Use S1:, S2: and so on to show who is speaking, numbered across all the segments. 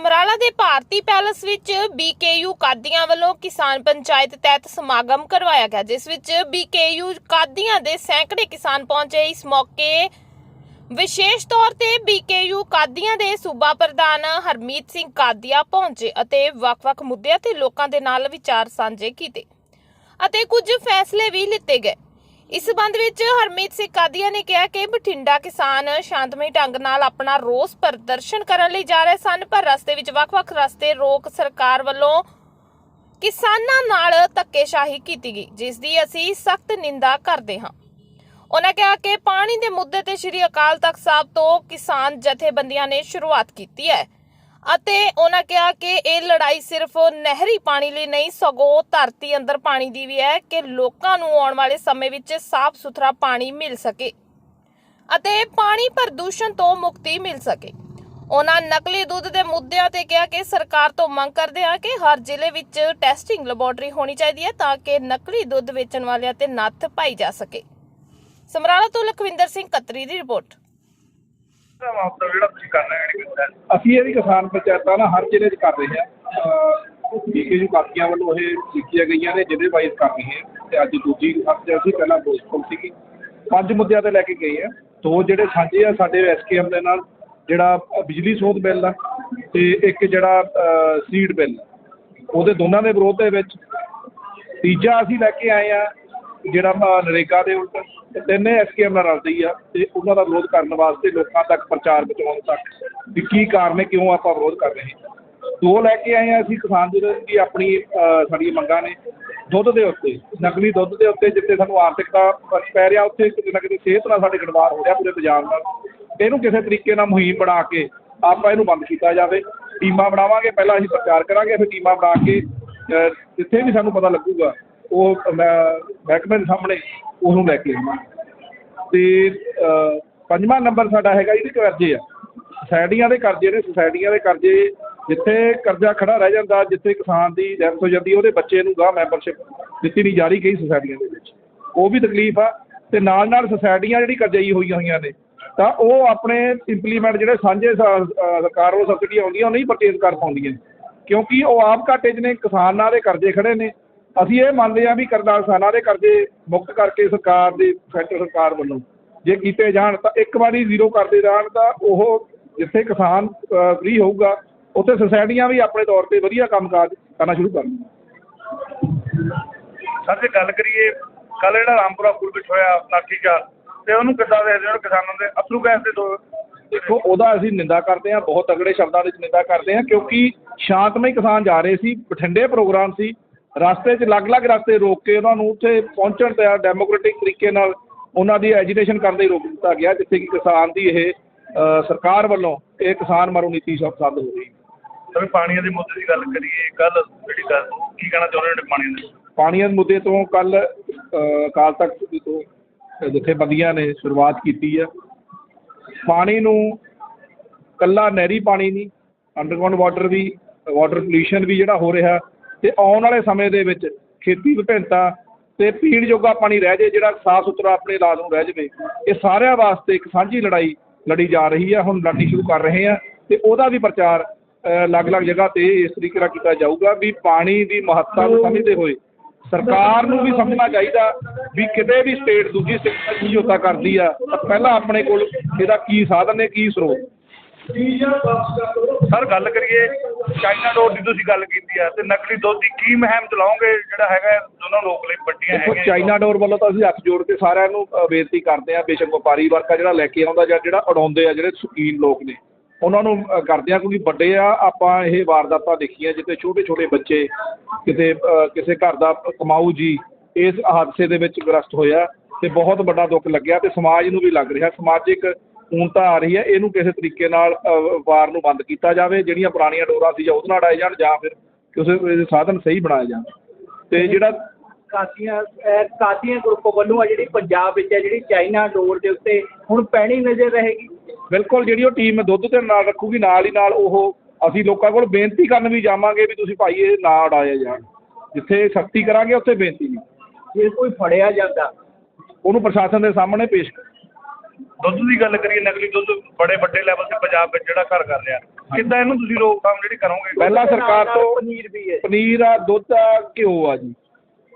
S1: ਸਮਰਾਲਾ ਦੇ ਭਾਰਤੀ ਪੈਲਸ ਵਿੱਚ ਬੀਕੇਯੂ ਕਾਦੀਆਂ ਵੱਲੋਂ ਕਿਸਾਨ ਪੰਚਾਇਤ ਤਹਿਤ ਸਮਾਗਮ ਕਰਵਾਇਆ ਗਿਆ, ਜਿਸ ਵਿੱਚ ਬੀਕੇਯੂ ਕਾਦੀਆਂ ਦੇ ਸੈਂਕੜੇ ਕਿਸਾਨ ਪਹੁੰਚੇ। ਇਸ ਮੌਕੇ ਵਿਸ਼ੇਸ਼ ਤੌਰ ਤੇ ਬੀਕੇਯੂ ਕਾਦੀਆਂ ਦੇ ਸੂਬਾ ਪ੍ਰਧਾਨ ਹਰਮੀਤ ਸਿੰਘ ਕਾਦੀਆਂ ਪਹੁੰਚੇ ਅਤੇ ਵੱਖ-ਵੱਖ ਮੁੱਦਿਆਂ ਤੇ ਲੋਕਾਂ ਦੇ ਨਾਲ ਵਿਚਾਰ ਸਾਂਝੇ ਕੀਤੇ ਅਤੇ ਕੁਝ ਫੈਸਲੇ ਵੀ ਲਿੱਤੇ ਗਏ। ਇਸ ਸਬੰਧ ਵਿੱਚ ਹਰਮੀਤ ਸਿੰਘ ਕਾਦੀਆਂ ਨੇ ਕਿਹਾ ਕਿ ਬਠਿੰਡਾ ਕਿਸਾਨ ਸ਼ਾਂਤਮਈ ਢੰਗ ਨਾਲ ਆਪਣਾ ਰੋਸ ਪ੍ਰਦਰਸ਼ਨ ਕਰਨ ਲਈ ਜਾ ਰਹੇ ਸਨ, ਪਰ ਰਸਤੇ ਵਿੱਚ ਵੱਖ-ਵੱਖ ਰਸਤੇ ਰੋਕ ਸਰਕਾਰ ਵੱਲੋਂ ਕਿਸਾਨਾਂ ਨਾਲ ਧੱਕੇਸ਼ਾਹੀ ਕੀਤੀ ਗਈ, ਜਿਸ ਦੀ ਅਸੀਂ ਸਖਤ ਨਿੰਦਾ ਕਰਦੇ ਹਾਂ। ਉਹਨਾਂ ਕਿਹਾ ਕਿ ਪਾਣੀ ਦੇ ਮੁੱਦੇ ਤੇ ਸ਼੍ਰੀ ਅਕਾਲ ਤਖਤ ਸਾਹਿਬ ਤੋਂ ਕਿਸਾਨ ਜਥੇਬੰਦੀਆਂ ਨੇ ਸ਼ੁਰੂਆਤ ਕੀਤੀ ਹੈ। ਅਤੇ ਉਹਨਾਂ ਕਿਹਾ ਕਿ ਇਹ ਲੜਾਈ ਸਿਰਫ ਨਹਿਰੀ ਪਾਣੀ ਲਈ ਨਹੀਂ, ਸਗੋਂ ਧਰਤੀ ਅੰਦਰ ਪਾਣੀ ਦੀ ਵੀ ਹੈ ਕਿ ਲੋਕਾਂ ਨੂੰ ਆਉਣ ਵਾਲੇ ਸਮੇਂ ਵਿੱਚ ਸਾਫ਼ ਸੁਥਰਾ ਪਾਣੀ ਮਿਲ ਸਕੇ ਅਤੇ ਪਾਣੀ ਪ੍ਰਦੂਸ਼ਣ ਤੋਂ ਮੁਕਤੀ ਮਿਲ ਸਕੇ। ਉਹਨਾਂ ਨਕਲੀ ਦੁੱਧ ਦੇ ਮੁੱਦਿਆਂ ਤੇ ਕਿਹਾ ਕਿ ਸਰਕਾਰ ਤੋਂ ਮੰਗ ਕਰਦੇ ਹਾਂ ਕਿ ਹਰ ਜ਼ਿਲ੍ਹੇ ਵਿੱਚ ਟੈਸਟਿੰਗ ਲੈਬੋਰਟਰੀ ਹੋਣੀ ਚਾਹੀਦੀ ਹੈ ਤਾਂ ਕਿ ਨਕਲੀ ਦੁੱਧ ਵੇਚਣ ਵਾਲਿਆਂ ਤੇ ਨੱਥ ਪਾਈ ਜਾ ਸਕੇ। ਸਮਰਾਲਾ ਤੋਂ ਲਖਵਿੰਦਰ ਸਿੰਘ ਕਤਰੀ ਦੀ ਰਿਪੋਰਟ।
S2: ਦਾ ਮਾਮਲਾ ਜਿਹੜਾ ਤੁਸੀਂ ਕਰਨਾ ਹੈ ਜਿਹੜੀ
S3: ਅਸੀਂ ਇਹ ਵੀ ਕਿਸਾਨ ਪੰਚਾਇਤਾਂ ਨਾ ਹਰ ਜ਼ਿਲ੍ਹੇ 'ਚ ਕਰ ਰਹੇ ਹਾਂ। ਬੀਕੇ ਜੀ ਕਾਪੀਆਂ ਵੱਲੋਂ ਇਹ ਲਿਖੀਆਂ ਗਈਆਂ ਨੇ, ਜਿਹਦੇ ਵਾਈਜ਼ ਕਰ ਰਹੇ ਹਾਂ। ਤੇ ਅੱਜ ਦੂਜੀ ਹਫ਼ਤੇ ਅਸੀਂ ਪਹਿਲਾਂ ਦੋਸਤੋਂ ਸੀਗੀ। ਪੰਜ ਮੁੱਦਿਆਂ ਤੇ ਲੈ ਕੇ ਗਏ ਆ ਦੋ ਜਿਹੜੇ ਸਾਂਝੇ ਆ, ਸਾਡੇ ਐਸਕੇਐਮ ਦੇ ਨਾਲ ਜਿਹੜਾ ਬਿਜਲੀ ਸੋਧ ਬਿੱਲ ਆ ਤੇ ਇੱਕ ਜਿਹੜਾ ਸੀਡ ਬਿੱਲ। ਉਹਦੇ ਦੋਨਾਂ ਦੇ ਵਿਰੋਧ ਦੇ ਵਿੱਚ ਤੀਜਾ ਅਸੀਂ ਲੈ ਕੇ ਆਏ ਆ ਜਿਹੜਾ ਅ, ਨਰੇਗਾ ਦੇ ਉਲਟ ਤੇ ਤਿੰਨੇ ਐਸਕੇਐਮ ਨਾਲ ਰਲਦੇ ਹੀ ਆ ਤੇ ਉਹਨਾਂ ਦਾ ਵਿਰੋਧ ਕਰਨ ਵਾਸਤੇ ਲੋਕਾਂ ਤੱਕ ਪ੍ਰਚਾਰ ਪਹੁੰਚਾਉਣ ਤੱਕ ਵੀ ਕੀ ਕਾਰਨ ਹੈ ਕਿਉਂ ਆਪਾਂ ਵਿਰੋਧ ਕਰ ਰਹੇ ਹਾਂ। ਦੋ ਲੈ ਕੇ ਆਏ ਹਾਂ ਅਸੀਂ ਕਿਸਾਨ ਯੂਨੀਅਨ ਦੀ ਆਪਣੀ ਸਾਡੀਆਂ ਮੰਗਾਂ ਨੇ। ਦੁੱਧ ਦੇ ਉੱਤੇ ਨਕਲੀ ਦੁੱਧ ਦੇ ਉੱਤੇ ਜਿੱਥੇ ਸਾਨੂੰ ਆਰਥਿਕਤਾ ਫ਼ਰਕ ਪੈ ਰਿਹਾ ਉੱਥੇ ਕਿਤੇ ਨਾ ਕਿਤੇ ਸਿਹਤ ਨਾਲ ਸਾਡੇ ਗੜਵਾਰ ਹੋ ਰਿਹਾ ਪੂਰੇ ਪੰਜਾਬ ਨਾਲ। ਇਹਨੂੰ ਕਿਸੇ ਤਰੀਕੇ ਨਾਲ ਮੁਹਿੰਮ ਬਣਾ ਕੇ ਆਪਾਂ ਇਹਨੂੰ ਬੰਦ ਕੀਤਾ ਜਾਵੇ। ਟੀਮਾਂ ਬਣਾਵਾਂਗੇ ਪਹਿਲਾਂ ਅਸੀਂ ਪ੍ਰਚਾਰ ਕਰਾਂਗੇ ਫਿਰ ਟੀਮਾਂ ਬਣਾ ਕੇ ਜਿੱਥੇ ਵੀ ਸਾਨੂੰ ਪਤਾ ਲੱਗੂਗਾ ਉਹ ਮੈਂ- ਮਹਿਕਮੇ ਦੇ ਸਾਹਮਣੇ ਉਹਨੂੰ ਲੈ ਕੇ ਆਵਾਂਗੇ ਅਤੇ ਪੰਜਵਾਂ ਨੰਬਰ ਸਾਡਾ ਹੈਗਾ ਇਹਦੇ ਕਰਜ਼ੇ ਆ। ਸੋਸਾਇਟੀਆਂ ਦੇ ਕਰਜ਼ੇ ਨੇ, ਸੁਸਾਇਟੀਆਂ ਦੇ ਕਰਜ਼ੇ ਜਿੱਥੇ ਕਰਜ਼ਾ ਖੜਾ ਰਹਿ ਜਾਂਦਾ, ਜਿੱਥੇ ਕਿਸਾਨ ਦੀ ਡੈਥ ਹੋ ਜਾਂਦੀ, ਉਹਦੇ ਬੱਚੇ ਨੂੰ ਗਾਹ ਮੈਂਬਰਸ਼ਿਪ ਦਿੱਤੀ ਨਹੀਂ ਜਾ ਰਹੀ ਕਈ ਸੁਸਾਇਟੀਆਂ ਦੇ ਵਿੱਚ। ਉਹ ਵੀ ਤਕਲੀਫ ਆ ਅਤੇ ਨਾਲ ਨਾਲ ਸੋਸਾਇਟੀਆਂ ਜਿਹੜੀ ਕਰਜ਼ਾਈ ਹੋਈਆਂ ਹੋਈਆਂ ਨੇ, ਤਾਂ ਉਹ ਆਪਣੇ ਇੰਪਲੀਮੈਂਟ ਜਿਹੜੇ ਸਾਂਝੇ ਸਰਕਾਰ ਵੱਲੋਂ ਸਬਸਿਡੀ ਆਉਂਦੀਆਂ, ਉਹ ਨਹੀਂ ਪਰਚੇਜ਼ ਕਰ ਪਾਉਂਦੀਆਂ। ਕਿਉਂਕਿ ਉਹ ਆਪ ਘਾਟੇ 'ਚ ਨੇ, ਕਿਸਾਨਾਂ ਦੇ ਕਰਜ਼ੇ ਖੜੇ ਨੇ ਅਸੀਂ ਇਹ ਮੰਨਦੇ ਹਾਂ ਵੀ ਕਰਦਾ ਕਿਸਾਨਾਂ ਦੇ ਕਰਜ਼ੇ ਮੁਕਤ ਕਰਕੇ ਸਰਕਾਰ ਦੇ ਸੈਂਟਰ ਸਰਕਾਰ ਵੱਲੋਂ ਜੇ ਕੀਤੇ ਜਾਣ ਤਾਂ ਇੱਕ ਵਾਰੀ ਜ਼ੀਰੋ ਕਰਦੇ ਜਾਣ ਤਾਂ ਉਹ ਜਿੱਥੇ ਕਿਸਾਨ ਫ੍ਰੀ ਹੋਊਗਾ ਉੱਥੇ ਸੁਸਾਇਟੀਆਂ ਵੀ ਆਪਣੇ ਤੌਰ ਤੇ ਵਧੀਆ ਕੰਮਕਾਜ ਕਰਨਾ ਸ਼ੁਰੂ ਕਰਨਗੀਆਂ
S2: ਸਰ ਜੇ ਗੱਲ ਕਰੀਏ ਕੱਲ ਜਿਹੜਾ ਰਾਮਪੁਰਾ ਪੁਲ ਵਿੱਚ ਹੋਇਆ ਨਾਠੀ ਚਾਲ ਤੇ ਉਹਨੂੰ ਕਿੱਦਾਂ ਦੇਖਦੇ ਹੋ ਕਿਸਾਨਾਂ ਦੇ? ਅਥਰੂ ਗੈਸ ਦੇ ਦੋ
S3: ਦੇਖੋ ਉਹਦਾ ਅਸੀਂ ਨਿੰਦਾ ਕਰਦੇ ਹਾਂ ਬਹੁਤ ਤਗੜੇ ਸ਼ਬਦਾਂ ਵਿੱਚ ਨਿੰਦਾ ਕਰਦੇ ਹਾਂ ਕਿਉਂਕਿ ਸ਼ਾਂਤਮਈ ਕਿਸਾਨ ਜਾ ਰਹੇ ਸੀ ਬਠਿੰਡੇ ਪ੍ਰੋਗਰਾਮ ਸੀ ਰਸਤੇ 'ਚ ਅਲੱਗ-ਅਲੱਗ ਰਸਤੇ ਰੋਕ ਕੇ ਉਹਨਾਂ ਨੂੰ ਉੱਥੇ ਪਹੁੰਚਣ ਤੇ ਡੈਮੋਕ੍ਰੈਟਿਕ ਤਰੀਕੇ ਨਾਲ ਉਹਨਾਂ ਦੀ ਐਜੀਟੇਸ਼ਨ ਕਰਨ ਦੇ ਰੋਕ ਦਿੱਤਾ ਗਿਆ ਜਿੱਥੇ ਕਿ ਕਿਸਾਨ ਦੀ ਇਹ ਸਰਕਾਰ ਵੱਲੋਂ ਇਹ ਕਿਸਾਨ ਮਾਰੂ ਨੀਤੀ ਸਭ ਸੰਦ ਹੋ ਰਹੀ
S2: ਸਰ ਪਾਣੀਆਂ ਦੇ ਮੁੱਦੇ ਦੀ ਗੱਲ ਕਰੀਏ ਕੱਲ ਜਿਹੜੀ ਗੱਲ ਕੀ ਕਹਿਣਾ ਚਾਹੁੰਦੇ ਹੋ ਪਾਣੀ ਦੇ?
S3: ਪਾਣੀਆਂ ਦੇ ਮੁੱਦੇ ਤੋਂ ਕੱਲ ਅਕਾਲ ਤਖਤ ਤੋਂ ਜਥੇਬੰਦੀਆਂ ਨੇ ਸ਼ੁਰੂਆਤ ਕੀਤੀ ਆ। ਪਾਣੀ ਨੂੰ ਕੱਲਾ ਨਹਿਰੀ ਪਾਣੀ ਨਹੀਂ ਅੰਡਰਗਰਾਉਂਡ ਵਾਟਰ ਵੀ ਵਾਟਰ ਪੋਲਿਊਸ਼ਨ ਵੀ ਜਿਹੜਾ ਹੋ ਰਿਹਾ ਅਤੇ ਆਉਣ ਵਾਲੇ ਸਮੇਂ ਦੇ ਵਿੱਚ ਖੇਤੀ ਵਿਭਿੰਨਤਾ ਅਤੇ ਪੀਣ ਜੋਗਾ ਪਾਣੀ ਰਹਿ ਜਾਵੇ ਜਿਹੜਾ ਸਾਫ਼ ਸੁਥਰਾ ਆਪਣੇ ਇਲਾਜ ਨੂੰ ਰਹਿ ਜਾਵੇ, ਇਹ ਸਾਰਿਆਂ ਵਾਸਤੇ ਇੱਕ ਸਾਂਝੀ ਲੜਾਈ ਲੜੀ ਜਾ ਰਹੀ ਹੈ ਹੁਣ ਲੜਨੀ ਸ਼ੁਰੂ ਕਰ ਰਹੇ ਹਾਂ ਅਤੇ ਉਹਦਾ ਵੀ ਪ੍ਰਚਾਰ ਅਲੱਗ-ਅਲੱਗ ਜਗ੍ਹਾ ਤੇ ਇਸ ਤਰੀਕੇ ਨਾਲ ਕੀਤਾ ਜਾਊਗਾ ਵੀ ਪਾਣੀ ਦੀ ਮਹੱਤਤਾ ਨੂੰ ਸਮਝਦੇ ਹੋਏ ਸਰਕਾਰ ਨੂੰ ਵੀ ਸਮਝਣਾ ਚਾਹੀਦਾ ਵੀ ਕਿਤੇ ਵੀ ਸਟੇਟ ਦੂਜੀ ਸਟੇਟ ਨਾਲ ਸਮਝੌਤਾ ਕਰਦੀ ਆ ਤਾਂ ਪਹਿਲਾਂ ਆਪਣੇ ਕੋਲ ਇਹਦਾ ਕੀ ਸਾਧਨ ਨੇ, ਕੀ ਸਰੋਤ?
S2: ਸਰ ਗੱਲ ਕਰੀਏ ਚਾਈਨਾ ਡੋਰ ਦੀ ਤੁਸੀਂ ਗੱਲ ਕੀਤੀ ਆ ਤੇ ਨਕਲੀ ਦੁੱਧ ਦੀ ਕੀ ਮੁਹਿੰਮ ਚਲਾਓਗੇ? ਜਿਹੜਾ ਹੈਗਾ ਦੋਨੋਂ ਲੋਕ ਲਈ ਵੱਡੀਆਂ
S3: ਦੇਖੋ ਚਾਈਨਾ ਡੋਰ ਵੱਲੋਂ ਤਾਂ ਅਸੀਂ ਹੱਥ ਜੋੜ ਕੇ ਸਾਰਿਆਂ ਨੂੰ ਬੇਨਤੀ ਕਰਦੇ ਹਾਂ ਬੇਸ਼ੱਕ ਵਪਾਰੀ ਵਰਗਾ ਜਿਹੜਾ ਲੈ ਕੇ ਆਉਂਦਾ ਜਾਂ ਜਿਹੜਾ ਉਡਾਉਂਦੇ ਆ ਜਿਹੜੇ ਸ਼ੌਕੀਨ ਲੋਕ ਨੇ ਉਹਨਾਂ ਨੂੰ ਕਰਦੇ ਆ ਕਿਉਂਕਿ ਵੱਡੇ ਆ ਆਪਾਂ ਇਹ ਵਾਰਦਾਤਾਂ ਦੇਖੀਆਂ ਜਿੱਥੇ ਛੋਟੇ ਛੋਟੇ ਬੱਚੇ ਕਿਤੇ ਕਿਸੇ ਘਰ ਦਾ ਕਮਾਊ ਜੀ ਇਸ ਹਾਦਸੇ ਦੇ ਵਿੱਚ ਗ੍ਰਸਤ ਹੋਇਆ ਤੇ ਬਹੁਤ ਵੱਡਾ ਦੁੱਖ ਲੱਗਿਆ ਤੇ ਸਮਾਜ ਨੂੰ ਵੀ ਲੱਗ ਰਿਹਾ। ਸਮਾਜਿਕ ਊਣਤਾ ਆ ਰਹੀ ਹੈ ਇਹਨੂੰ ਕਿਸੇ ਤਰੀਕੇ ਨਾਲ ਵਪਾਰ ਨੂੰ ਬੰਦ ਕੀਤਾ ਜਾਵੇ ਜਿਹੜੀਆਂ ਪੁਰਾਣੀਆਂ ਡੋਰਾਂ ਸੀ ਜਾਂ ਉਹਦੇ ਨਾਲ ਉਡਾਏ ਜਾਣ ਜਾਂ ਫਿਰ ਕਿਸੇ ਇਹਦੇ ਸਾਧਨ ਸਹੀ ਬਣਾਏ ਜਾਣ। ਤੇ ਜਿਹੜਾ
S4: ਕਾਦੀਆਂ ਅਹ ਕਾਦੀਆਂ ਗਰੁੱਪ ਵੱਲੋਂ ਆ ਜਿਹੜੀ ਪੰਜਾਬ ਵਿੱਚ ਹੈ ਜਿਹੜੀ ਚਾਈਨਾ ਡੋਰ ਦੇ ਉੱਤੇ ਹੁਣ ਪੈਣੀ ਨਜ਼ਰ ਰਹੇਗੀ।
S3: ਬਿਲਕੁਲ ਜਿਹੜੀ ਉਹ ਟੀਮ ਦੁੱਧ ਤੇ ਨਾਲ ਰੱਖੂਗੀ ਨਾਲ ਹੀ ਨਾਲ ਉਹ ਅਸੀਂ ਲੋਕਾਂ ਕੋਲ ਬੇਨਤੀ ਕਰਨ ਵੀ ਜਾਵਾਂਗੇ ਵੀ ਤੁਸੀਂ ਭਾਈ ਇਹ ਨਾ ਉਡਾਇਆ ਜਾਣ। ਜਿੱਥੇ ਸਖਤੀ ਕਰਾਂਗੇ ਉੱਥੇ ਬੇਨਤੀ ਨਹੀਂ
S4: ਜੇ ਕੋਈ ਫੜਿਆ ਜਾਂਦਾ।
S3: ਉਹਨੂੰ ਪ੍ਰਸ਼ਾਸਨ ਦੇ ਸਾਹਮਣੇ ਪੇਸ਼ ਕਰ
S2: ਦੁੱਧ ਦੀ ਗੱਲ ਕਰੀਏ ਨਕਲੀ ਦੁੱਧ ਬੜੇ ਵੱਡੇ ਲੈਵਲ ਤੇ ਪੰਜਾਬ ਵਿੱਚ ਜਿਹੜਾ ਘਰ ਕਰ ਰਿਹਾ। ਕਿੱਦਾਂ ਇਹਨੂੰ ਤੁਸੀਂ ਰੋਕਥਾਮ ਜਿਹੜੀ ਕਰੋਗੇ?
S3: ਪਹਿਲਾਂ ਸਰਕਾਰ ਤੋਂ
S4: ਪਨੀਰ ਵੀ ਹੈ
S3: ਪਨੀਰ ਆ ਦੁੱਧ ਆ ਘਿਓ ਆ ਜੀ।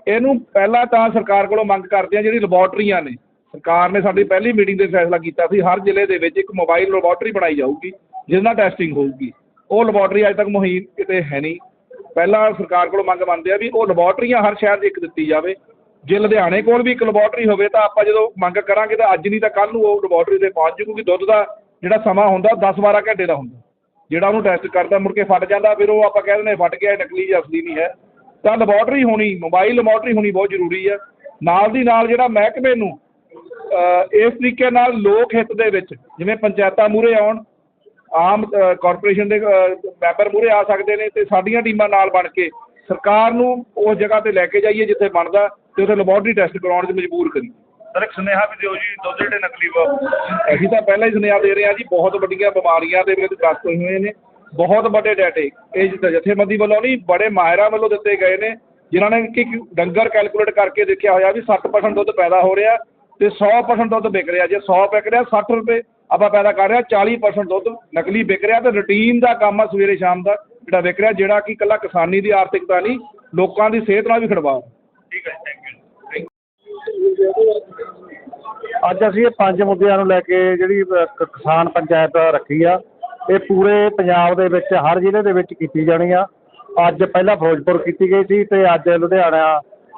S3: ਇਹਨੂੰ ਪਹਿਲਾਂ ਤਾਂ ਸਰਕਾਰ ਕੋਲੋਂ ਮੰਗ ਕਰਦੇ ਆ ਜਿਹੜੀ ਲੈਬੋਰਟਰੀਆਂ ਨੇ। ਸਰਕਾਰ ਨੇ ਸਾਡੀ ਪਹਿਲੀ ਮੀਟਿੰਗ ਦੇ ਫੈਸਲਾ ਕੀਤਾ ਸੀ ਹਰ ਜ਼ਿਲ੍ਹੇ ਦੇ ਵਿੱਚ ਇੱਕ ਮੋਬਾਈਲ ਲੈਬੋਰਟਰੀ ਬਣਾਈ ਜਾਊਗੀ ਜਿਹਦੇ ਨਾਲ ਟੈਸਟਿੰਗ ਹੋਊਗੀ। ਉਹ ਲੈਬੋਰਟਰੀ ਅੱਜ ਤੱਕ ਮੁਹਿੰਮ ਕਿਤੇ ਹੈ ਨਹੀਂ। ਪਹਿਲਾਂ ਸਰਕਾਰ ਕੋਲੋਂ ਮੰਗ ਮੰਨਦੇ ਆ ਵੀ ਉਹ ਲੈਬੋਰਟਰੀਆਂ ਹਰ ਸ਼ਹਿਰ 'ਚ ਇੱਕ ਦਿੱਤੀ ਜਾਵੇ। ਜੇ ਲੁਧਿਆਣੇ ਕੋਲ ਵੀ ਇੱਕ ਲੈਬੋਰਟਰੀ ਹੋਵੇ ਤਾਂ ਆਪਾਂ ਜਦੋਂ ਮੰਗ ਕਰਾਂਗੇ ਤਾਂ ਅੱਜ ਨਹੀਂ ਤਾਂ ਕੱਲ੍ਹ ਨੂੰ ਉਹ ਲੈਬੋਰਟਰੀ ਤੇ ਪਹੁੰਚ ਜੂਗੀ। ਦੁੱਧ ਦਾ ਜਿਹੜਾ ਸਮਾਂ ਹੁੰਦਾ 10-12 ਘੰਟੇ ਦਾ ਹੁੰਦਾ। ਜਿਹੜਾ ਉਹਨੂੰ ਟੈਸਟ ਕਰਦਾ, ਮੁੜ ਕੇ ਫਟ ਜਾਂਦਾ, ਫਿਰ ਉਹ ਆਪਾਂ ਕਹਿ ਦਿੰਦੇ ਹਾਂ, ਫਟ ਗਿਆ ਇਹ ਨਕਲੀ ਜਾਂ ਅਸਲੀ ਨਹੀਂ ਹੈ। ਤਾਂ ਲੈਬੋਰਟਰੀ ਹੋਣੀ ਮੋਬਾਈਲ ਲੈਬੋਰਟਰੀ ਹੋਣੀ ਬਹੁਤ ਜ਼ਰੂਰੀ ਹੈ। ਨਾਲ ਦੀ ਨਾਲ ਜਿਹੜਾ ਮਹਿਕਮੇ ਨੂੰ ਇਸ ਤਰੀਕੇ ਨਾਲ ਲੋਕ ਹਿੱਤ ਦੇ ਵਿੱਚ, ਜਿਵੇਂ ਪੰਚਾਇਤਾਂ ਮੂਹਰੇ ਆਉਣ, ਆਮ ਕਾਰਪੋਰੇਸ਼ਨ ਦੇ ਮੈਂਬਰ ਮੂਹਰੇ ਆ ਸਕਦੇ ਨੇ ਤੇ ਸਾਡੀਆਂ ਟੀਮਾਂ ਨਾਲ ਬਣ ਕੇ ਸਰਕਾਰ ਨੂੰ ਉਸ ਜਗ੍ਹਾ ਤੇ ਲੈ ਕੇ ਜਾਈਏ ਜਿੱਥੇ ਬਣਦਾ। ਤੇ ਉੱਥੇ ਲੈਬੋਰਟਰੀ ਟੈਸਟ ਕਰਵਾਉਣ 'ਚ ਮਜਬੂਰ ਕਰੀਏ
S2: ਸਰ ਇੱਕ ਸੁਨੇਹਾ ਵੀ ਦਿਓ ਜੀ ਦੁੱਧ ਜਿਹੜੇ ਨਕਲੀ ਵਾ।
S3: ਅਸੀਂ ਤਾਂ ਪਹਿਲਾਂ ਹੀ ਸੁਨੇਹਾ ਦੇ ਰਹੇ ਹਾਂ ਜੀ ਬਹੁਤ ਵੱਡੀਆਂ ਬਿਮਾਰੀਆਂ ਦੇ ਵਿਰੁੱਧ ਗ੍ਰਸਤ ਹੋਏ ਹੋਏ ਨੇ ਬਹੁਤ ਵੱਡੇ ਡਾਟੇ ਇਹ ਜਿੱਦਾਂ ਜਥੇਬੰਦੀ ਵੱਲੋਂ ਨਹੀਂ ਬੜੇ ਮਾਹਿਰਾਂ ਵੱਲੋਂ ਦਿੱਤੇ ਗਏ ਨੇ ਜਿਨ੍ਹਾਂ ਨੇ ਕਿ ਡੰਗਰ ਕੈਲਕੂਲੇਟ ਕਰਕੇ ਦੇਖਿਆ ਹੋਇਆ ਵੀ 60% ਦੁੱਧ ਪੈਦਾ ਹੋ ਰਿਹਾ ਤੇ 100% ਦੁੱਧ ਵਿਕ ਰਿਹਾ। ਜੇ 100 ਵਿਕ ਰਿਹਾ 60 ਰੁਪਏ ਆਪਾਂ ਪੈਦਾ ਕਰ ਰਹੇ ਹਾਂ 40% ਦੁੱਧ ਨਕਲੀ ਵਿਕ ਰਿਹਾ ਤੇ ਰੂਟੀਨ ਦਾ ਕੰਮ ਆ ਸਵੇਰੇ ਸ਼ਾਮ ਦਾ ਜਿਹੜਾ ਵਿਕ ਰਿਹਾ ਜਿਹੜਾ ਕਿ ਇਕੱਲਾ ਕਿਸਾਨੀ ਦੀ ਆਰਥਿਕਤਾ ਨਹੀਂ ਲੋਕਾਂ ਦੀ ਸਿਹਤ ਨਾਲ ਵੀ ਖਿਡਵਾਓ
S2: ਠੀਕ ਹੈ ਥੈਂਕ ਯੂ
S5: ਅੱਜ ਅਸੀਂ ਇਹ ਪੰਜ ਮੁੱਦਿਆਂ ਨੂੰ ਲੈ ਕੇ ਜਿਹੜੀ ਕ- ਕਿਸਾਨ ਪੰਚਾਇਤ ਰੱਖੀ ਆ ਇਹ ਪੂਰੇ ਪੰਜਾਬ ਦੇ ਵਿੱਚ ਹਰ ਜ਼ਿਲ੍ਹੇ ਦੇ ਵਿੱਚ ਕੀਤੀ ਜਾਣੀ ਆ। ਅੱਜ ਪਹਿਲਾਂ ਫਿਰੋਜ਼ਪੁਰ ਕੀਤੀ ਗਈ ਸੀ ਤੇ ਅੱਜ ਲੁਧਿਆਣਾ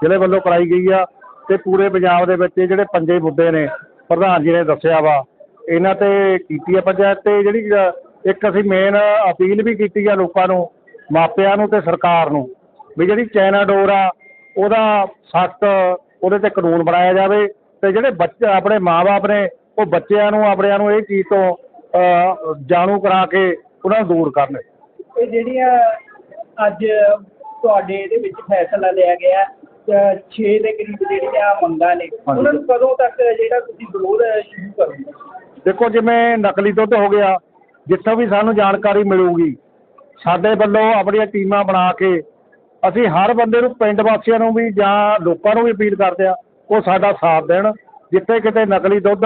S5: ਜ਼ਿਲ੍ਹੇ ਵੱਲੋਂ ਕਰਾਈ ਗਈ ਆ ਤੇ ਪੂਰੇ ਪੰਜਾਬ ਦੇ ਵਿੱਚ ਇਹ ਜਿਹੜੇ ਪੰਜੇ ਮੁੱਦੇ ਨੇ ਪ੍ਰਧਾਨ ਜੀ ਨੇ ਦੱਸਿਆ ਵਾ ਇਹਨਾਂ ਤੇ ਕੀਤੀ ਆ ਪੰਚਾਇਤ ਤੇ ਜਿਹੜੀ ਅ, ਇੱਕ ਅਸੀਂ ਮੇਨ ਅਪੀਲ ਵੀ ਕੀਤੀ ਆ ਲੋਕਾਂ ਨੂੰ ਮਾਪਿਆਂ ਨੂੰ ਤੇ ਸਰਕਾਰ ਨੂੰ ਵੀ ਜਿਹੜੀ ਚਾਈਨਾ ਡੋਰ ਆ ਉਹਦਾ ਸਖਤ ਉਹਦੇ ਤੇ ਕਾਨੂੰਨ ਬਣਾਇਆ ਜਾਵੇ ਤੇ ਜਿਹੜੇ ਬੱਚੇ ਆਪਣੇ ਮਾਪੇ ਨੇ ਉਹ ਬੱਚਿਆਂ ਨੂੰ ਆਪਣਿਆਂ ਨੂੰ ਇਹ ਚੀਜ਼ ਤੋਂ ਜਾਣੂ ਕਰਾ ਕੇ ਉਹਨਾਂ ਨੂੰ ਦੂਰ ਕਰਨ
S4: ਇਹ ਜਿਹੜੀਆਂ ਅੱਜ ਤੁਹਾਡੇ ਇਹਦੇ ਵਿੱਚ ਫੈਸਲਾ ਲਿਆ ਗਿਆ 6 ਦੇ ਕਰੀਬ ਜਿਹੜੀਆਂ ਮੰਗਾਂ ਨੇ
S5: ਹਾਂਜੀ।
S4: ਉਹਨਾਂ ਨੂੰ ਕਦੋਂ ਤੱਕ ਜਿਹੜਾ ਤੁਸੀਂ ਵਿਰੋਧ ਸ਼ੁਰੂ ਕਰੋਗੇ
S5: ਦੇਖੋ ਜਿਵੇਂ ਨਕਲੀ ਦੁੱਧ ਹੋ ਗਿਆ ਜਿੱਥੋਂ ਵੀ ਸਾਨੂੰ ਜਾਣਕਾਰੀ ਮਿਲੂਗੀ ਸਾਡੇ ਵੱਲੋਂ ਆਪਣੀਆਂ ਟੀਮਾਂ ਬਣਾ ਕੇ ਅਸੀਂ ਹਰ ਬੰਦੇ ਨੂੰ ਪਿੰਡ ਵਾਸੀਆਂ ਨੂੰ ਵੀ ਜਾਂ ਲੋਕਾਂ ਨੂੰ ਵੀ ਅਪੀਲ ਕਰਦੇ ਆ ਉਹ ਸਾਡਾ ਸਾਥ ਦੇਣ। ਜਿੱਥੇ ਕਿਤੇ ਨਕਲੀ ਦੁੱਧ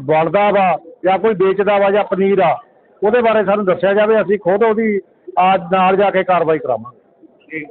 S5: ਬਣਦਾ ਵਾ ਜਾਂ ਕੋਈ ਵੇਚਦਾ ਵਾ ਜਾਂ ਪਨੀਰ ਆ, ਉਹਦੇ ਬਾਰੇ ਸਾਨੂੰ ਦੱਸਿਆ ਜਾਵੇ, ਅਸੀਂ ਖੁਦ ਉਹਦੀ ਆ ਨਾਲ ਜਾ ਕੇ ਕਾਰਵਾਈ ਕਰਾਵਾਂਗੇ।